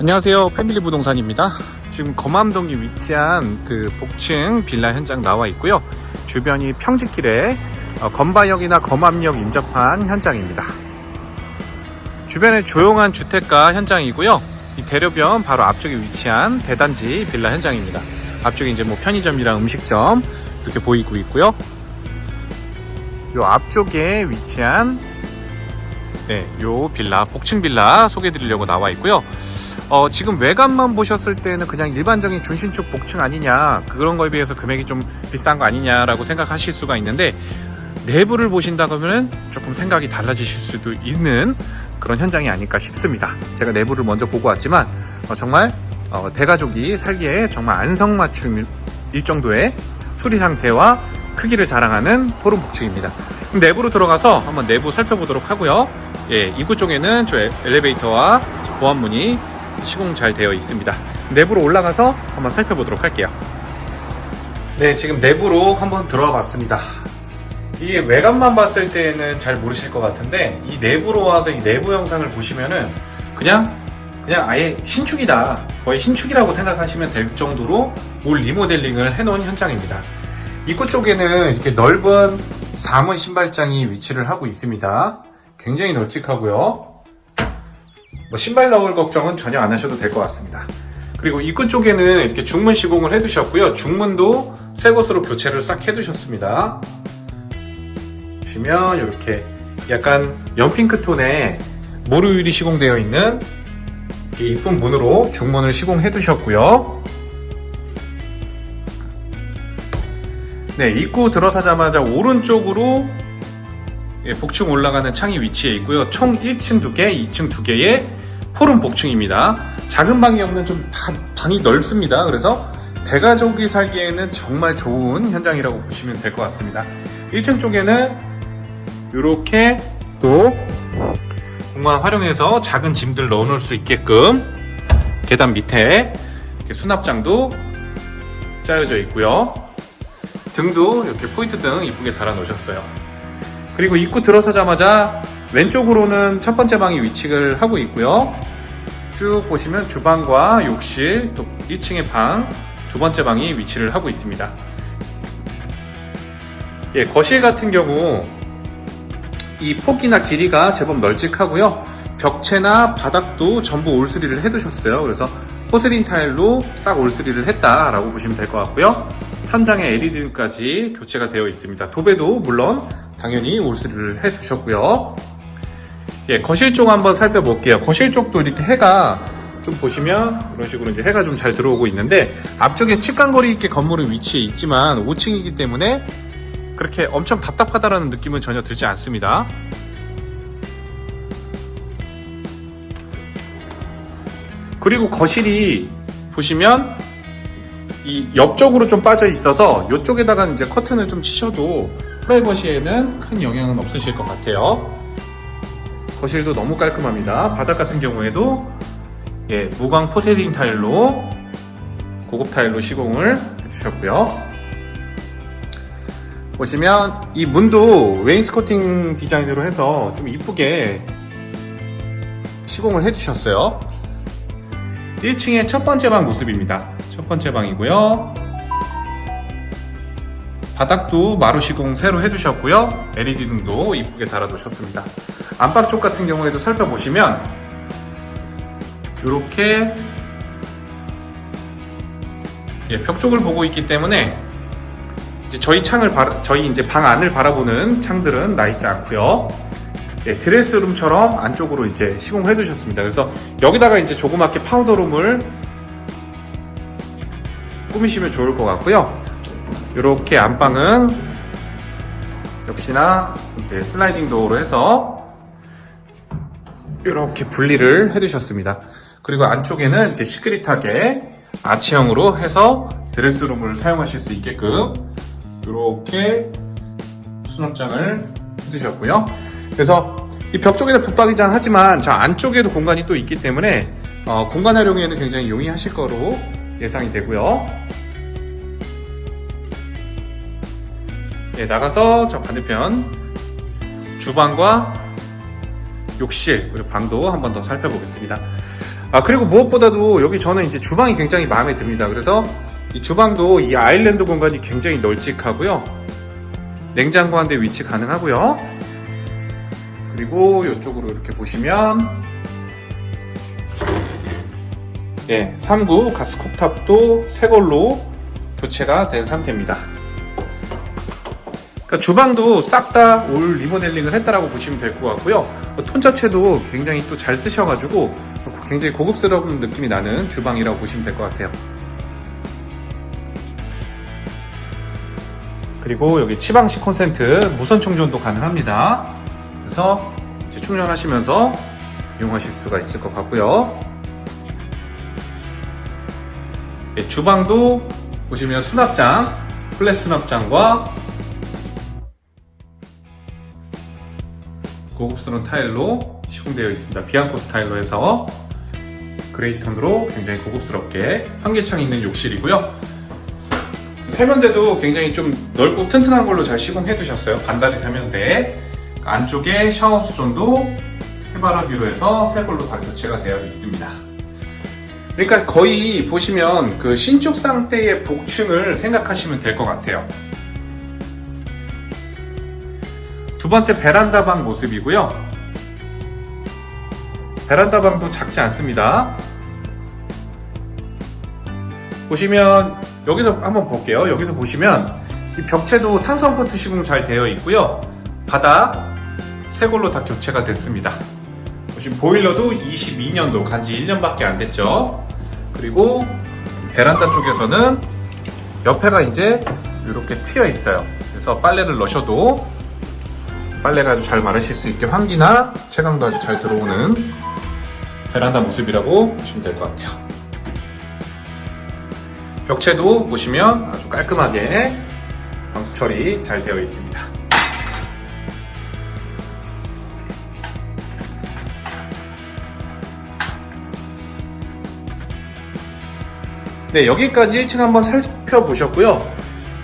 안녕하세요. 패밀리 부동산입니다. 지금 검암동에 위치한 그 복층 빌라 현장 나와 있고요. 주변이 평지길에 어, 검바역이나 검암역 인접한 현장입니다. 주변에 조용한 주택가 현장이고요. 이 대로변 바로 앞쪽에 위치한 대단지 빌라 현장입니다. 앞쪽에 이제 뭐 편의점이랑 음식점 이렇게 보이고 있고요. 요 앞쪽에 위치한 네, 요 빌라 복층 빌라 소개해 드리려고 나와 있고요. 어, 지금 외관만 보셨을 때는 그냥 일반적인 준신축 복층 아니냐 그런 거에 비해서 금액이 좀 비싼 거 아니냐라고 생각하실 수가 있는데 내부를 보신다 그러면 조금 생각이 달라지실 수도 있는 그런 현장이 아닐까 싶습니다. 제가 내부를 먼저 보고 왔지만 어, 정말 어, 대가족이 살기에 정말 안성맞춤일 정도의 수리 상태와 크기를 자랑하는 포름 복층입니다. 내부로 들어가서 한번 내부 살펴보도록 하고요. 예, 입구 쪽에는 저 엘리베이터와 보안문이 시공 잘 되어 있습니다. 내부로 올라가서 한번 살펴보도록 할게요. 네, 지금 내부로 한번 들어와 봤습니다. 이게 외관만 봤을 때는 잘 모르실 것 같은데 이 내부로 와서 이 내부 영상을 보시면은 그냥 그냥 아예 신축이다. 거의 신축이라고 생각하시면 될 정도로 올 리모델링을 해놓은 현장입니다. 입구 쪽에는 이렇게 넓은 사문 신발장이 위치를 하고 있습니다. 굉장히 널찍하고요. 뭐 신발 넣을 걱정은 전혀 안 하셔도 될 것 같습니다. 그리고 입구 쪽에는 이렇게 중문 시공을 해두셨고요. 중문도 새 것으로 교체를 싹 해두셨습니다. 보시면 이렇게 약간 연핑크 톤의 모루 유리 시공되어 있는 이 이쁜 문으로 중문을 시공해 두셨고요. 네, 입구 들어서자마자 오른쪽으로 예, 복층 올라가는 창이 위치해 있고요. 총 1층 2개, 2층 2개의 포름 복층입니다. 작은 방이 없는 좀 바- 방이 넓습니다. 그래서 대가족이 살기에는 정말 좋은 현장이라고 보시면 될 것 같습니다. 1층 쪽에는 이렇게 또 공간 활용해서 작은 짐들 넣어놓을 수 있게끔 계단 밑에 수납장도 짜여져 있고요. 등도 이렇게 포인트 등 이쁘게 달아 놓으셨어요. 그리고 입구 들어서자마자 왼쪽으로는 첫 번째 방이 위치를 하고 있고요. 쭉 보시면 주방과 욕실, 또 1층의 방, 두 번째 방이 위치를 하고 있습니다. 예, 거실 같은 경우 이 폭이나 길이가 제법 널찍하고요. 벽체나 바닥도 전부 올수리를 해두셨어요. 그래서 포세린 타일로 싹 올수리를 했다라고 보시면 될 것 같고요. 천장에 LED까지 교체가 되어 있습니다. 도배도 물론 당연히 올수리를 해두셨고요. 예, 거실 쪽 한번 살펴볼게요. 거실 쪽도 이렇게 해가 좀 보시면 이런 식으로 이제 해가 좀 잘 들어오고 있는데 앞쪽에 측간거리 있게 건물은 위치해 있지만 5층이기 때문에 그렇게 엄청 답답하다라는 느낌은 전혀 들지 않습니다. 그리고 거실이 보시면 이 옆쪽으로 좀 빠져 있어서 이쪽에다가 이제 커튼을 좀 치셔도 프라이버시에는 큰 영향은 없으실 것 같아요. 거실도 너무 깔끔합니다. 바닥 같은 경우에도 예, 무광 포세린 타일로 고급 타일로 시공을 해주셨고요. 보시면 이 문도 웨인스코팅 디자인으로 해서 좀 이쁘게 시공을 해주셨어요. 1층의 첫 번째 방 모습입니다. 첫 번째 방이고요. 바닥도 마루 시공 새로 해주셨고요. LED 등도 이쁘게 달아두셨습니다. 안방 쪽 같은 경우에도 살펴보시면 이렇게 예, 벽 쪽을 보고 있기 때문에 이제 저희 창을 바라- 저희 이제 방 안을 바라보는 창들은 나 있지 않고요. 예, 드레스룸처럼 안쪽으로 이제 시공해 두셨습니다. 그래서 여기다가 이제 조그맣게 파우더룸을 꾸미시면 좋을 것 같고요. 이렇게 안방은 역시나 이제 슬라이딩 도어로 해서 이렇게 분리를 해 두셨습니다. 그리고 안쪽에는 이렇게 시크릿하게 아치형으로 해서 드레스룸을 사용하실 수 있게끔 이렇게 수납장을 해두셨고요. 그래서 이 벽 쪽에는 붙박이장 하지만 저 안쪽에도 공간이 또 있기 때문에 어, 공간 활용에는 굉장히 용이하실 거로 예상이 되고요. 예, 나가서 저 반대편 주방과 욕실 그리고 방도 한번 더 살펴보겠습니다. 아 그리고 무엇보다도 여기 저는 이제 주방이 굉장히 마음에 듭니다. 그래서 이 주방도 이 아일랜드 공간이 굉장히 널찍하고요. 냉장고 한 대 위치 가능하고요. 그리고 이쪽으로 이렇게 보시면 예, 3구 가스 쿡탑도 새 걸로 교체가 된 상태입니다. 그러니까 주방도 싹 다 올 리모델링을 했다라고 보시면 될 것 같고요. 톤 자체도 굉장히 또 잘 쓰셔가지고 굉장히 고급스러운 느낌이 나는 주방이라고 보시면 될 것 같아요. 그리고 여기 치방식 콘센트 무선 충전도 가능합니다. 그래서 충전하시면서 이용하실 수가 있을 것 같고요. 예, 주방도 보시면 수납장, 플랫 수납장과 고급스러운 타일로 시공되어 있습니다. 비앙코 스타일로 해서 그레이톤으로 굉장히 고급스럽게 환기창이 있는 욕실이고요. 세면대도 굉장히 좀 넓고 튼튼한 걸로 잘 시공해 두셨어요. 반다리 세면대. 안쪽에 샤워 수전도 해바라기로 해서 새 걸로 다 교체가 되어 있습니다. 그러니까 거의 보시면 그 신축 상태의 복층을 생각하시면 될 것 같아요. 두 번째 베란다 방 모습이고요. 베란다 방도 작지 않습니다. 보시면 여기서 한번 볼게요. 여기서 보시면 이 벽체도 탄성 코트 시공 잘 되어 있고요. 바닥 새 걸로 다 교체가 됐습니다. 보시면 보일러도 22년도 간지 1년밖에 안 됐죠. 그리고 베란다 쪽에서는 옆에가 이제 이렇게 트여 있어요. 그래서 빨래를 넣으셔도 빨래가 아주 잘 마르실 수 있게 환기나 채광도 아주 잘 들어오는 베란다 모습이라고 보시면 될 것 같아요. 벽체도 보시면 아주 깔끔하게 방수 처리 잘 되어 있습니다. 네, 여기까지 1층 한번 살펴보셨고요.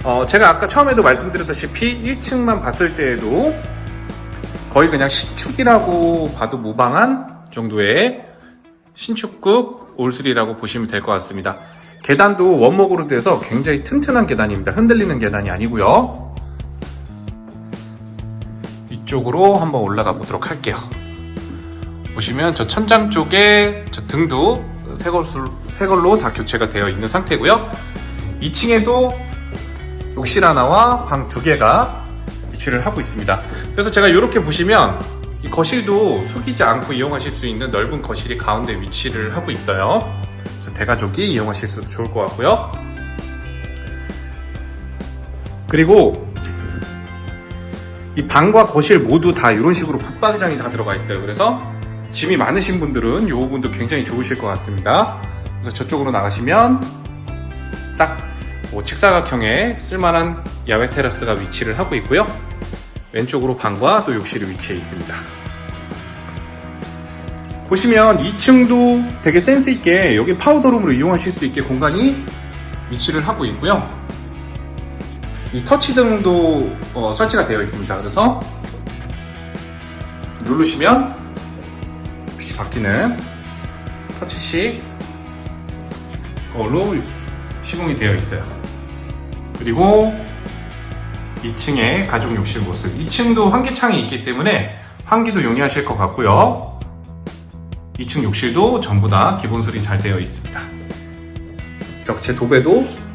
어, 제가 아까 처음에도 말씀드렸다시피 1층만 봤을 때에도 거의 그냥 신축이라고 봐도 무방한 정도의 신축급 올수리라고 보시면 될 것 같습니다. 계단도 원목으로 돼서 굉장히 튼튼한 계단입니다. 흔들리는 계단이 아니고요. 이쪽으로 한번 올라가 보도록 할게요. 보시면 저 천장 쪽에 저 등도 새, 걸로, 새 걸로 다 교체가 되어 있는 상태고요. 2층에도 욕실 하나와 방 두 개가 위치를 하고 있습니다. 그래서 제가 이렇게 보시면 이 거실도 숙이지 않고 이용하실 수 있는 넓은 거실이 가운데 위치를 하고 있어요. 그래서 대가족이 이용하실 수도 좋을 것 같고요. 그리고 이 방과 거실 모두 다 이런 식으로 붙박이장이 다 들어가 있어요. 그래서 짐이 많으신 분들은 이 부분도 굉장히 좋으실 것 같습니다. 그래서 저쪽으로 나가시면 딱 뭐 직사각형의 쓸만한 야외 테라스가 위치를 하고 있고요. 왼쪽으로 방과 또 욕실이 위치해 있습니다. 보시면 2층도 되게 센스 있게 여기 파우더룸으로 이용하실 수 있게 공간이 위치를 하고 있고요. 이 터치 등도 어, 설치가 되어 있습니다. 그래서 누르시면 빛이 바뀌는 터치식 걸로 시공이 되어 있어요. 그리고 2층에 가족 욕실 모습. 2층도 환기창이 있기 때문에 환기도 용이하실 것 같고요. 2층 욕실도 전부 다 기본 수리 잘 되어 있습니다. 벽체 도배도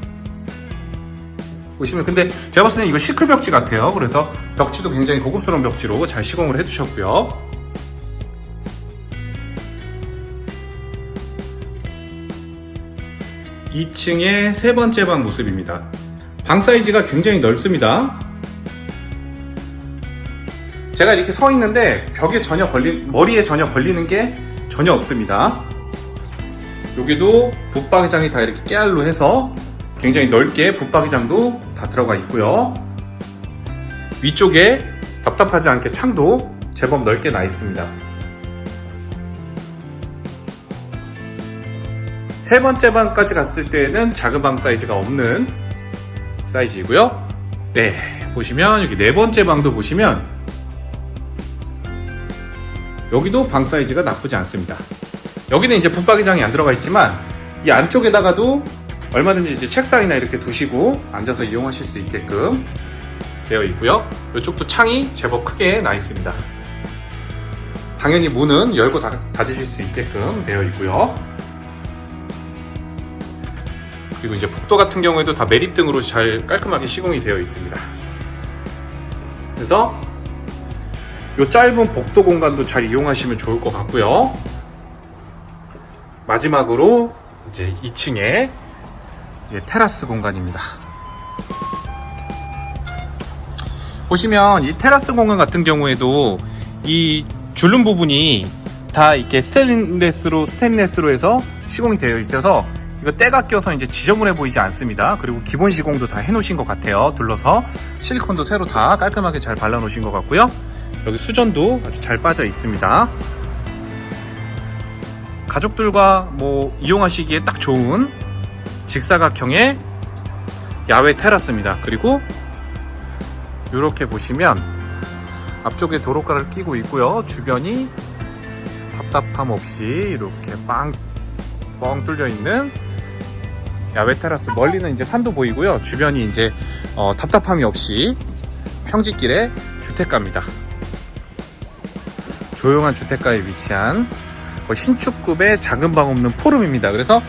보시면 근데 제가 봤을 때 이거 시클 벽지 같아요. 그래서 벽지도 굉장히 고급스러운 벽지로 잘 시공을 해주셨고요. (2층의) 세 번째 방 모습입니다 방 사이즈가 굉장히 넓습니다 제가 이렇게 서 있는데 벽에 전혀 걸린 머리에 전혀 걸리는 게 전혀 없습니다 여기도 붙박이장이 다 이렇게 깨알로 해서 굉장히 넓게 붙박이장도 다 들어가 있고요. 위쪽에 답답하지 않게 창도 제법 넓게 나 있습니다. 세 번째 방까지 갔을 때는 작은 방 사이즈가 없는 사이즈이고요. 네, 보시면 여기 네 번째 방도 보시면 여기도 방 사이즈가 나쁘지 않습니다. 여기는 이제 붙박이장이 안 들어가 있지만 이 안쪽에다가도 얼마든지 이제 책상이나 이렇게 두시고 앉아서 이용하실 수 있게끔 되어 있고요. 이쪽도 창이 제법 크게 나 있습니다. 당연히 문은 열고 닫, 닫으실 수 있게끔 되어 있고요. 그리고 이제 복도 같은 경우에도 다 매립 등으로 잘 깔끔하게 시공이 되어 있습니다. 그래서 이 짧은 복도 공간도 잘 이용하시면 좋을 것 같고요. 마지막으로 이제 2층에 테라스 공간입니다. 보시면 이 테라스 공간 같은 경우에도 이 줄눈 부분이 다 이렇게 스테인레스로 스테인레스로 해서 시공이 되어 있어서 이거 때가 껴서 이제 지저분해 보이지 않습니다. 그리고 기본 시공도 다 해놓으신 것 같아요. 둘러서 실리콘도 새로 다 깔끔하게 잘 발라놓으신 것 같고요. 여기 수전도 아주 잘 빠져 있습니다. 가족들과 뭐 이용하시기에 딱 좋은 직사각형의 야외 테라스입니다. 그리고 이렇게 보시면 앞쪽에 도로가를 끼고 있고요. 주변이 답답함 없이 이렇게 빵, 뻥 뚫려 있는 야외 테라스. 멀리는 이제 산도 보이고요. 주변이 이제 어, 답답함이 없이 평지길의 주택가입니다. 조용한 주택가에 위치한 신축급의 작은 방 없는 포름입니다. 그래서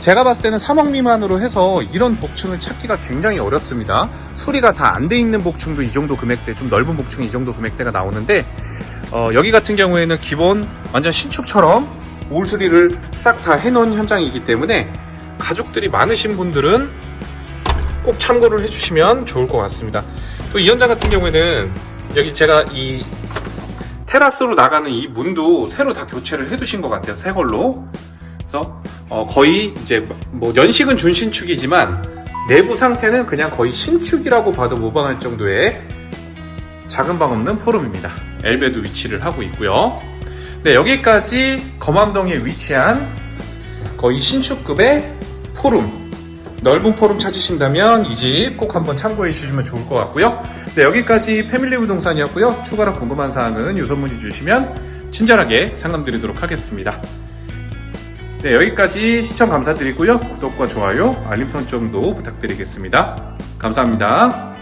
제가 봤을 때는 3억 미만으로 해서 이런 복층을 찾기가 굉장히 어렵습니다. 수리가 다 안 돼 있는 복층도 이 정도 금액대, 좀 넓은 복층이 이 정도 금액대가 나오는데 어, 여기 같은 경우에는 기본 완전 신축처럼 올 수리를 싹 다 해놓은 현장이기 때문에 가족들이 많으신 분들은 꼭 참고를 해주시면 좋을 것 같습니다. 또 이 현장 같은 경우에는 여기 제가 이 테라스로 나가는 이 문도 새로 다 교체를 해두신 것 같아요. 새 걸로. 그래서 어, 거의 이제 뭐 연식은 준신축이지만 내부 상태는 그냥 거의 신축이라고 봐도 무방할 정도의 작은 방 없는 포름입니다. 엘베도 위치를 하고 있고요. 네, 여기까지 검암동에 위치한 거의 신축급의 포름. 넓은 포름 찾으신다면 이 집 꼭 한번 참고해 주시면 좋을 것 같고요. 네, 여기까지 패밀리 부동산이었고요. 추가로 궁금한 사항은 유선 문의 주시면 친절하게 상담 드리도록 하겠습니다. 네, 여기까지 시청 감사드리고요. 구독과 좋아요, 알림 설정도 부탁드리겠습니다. 감사합니다.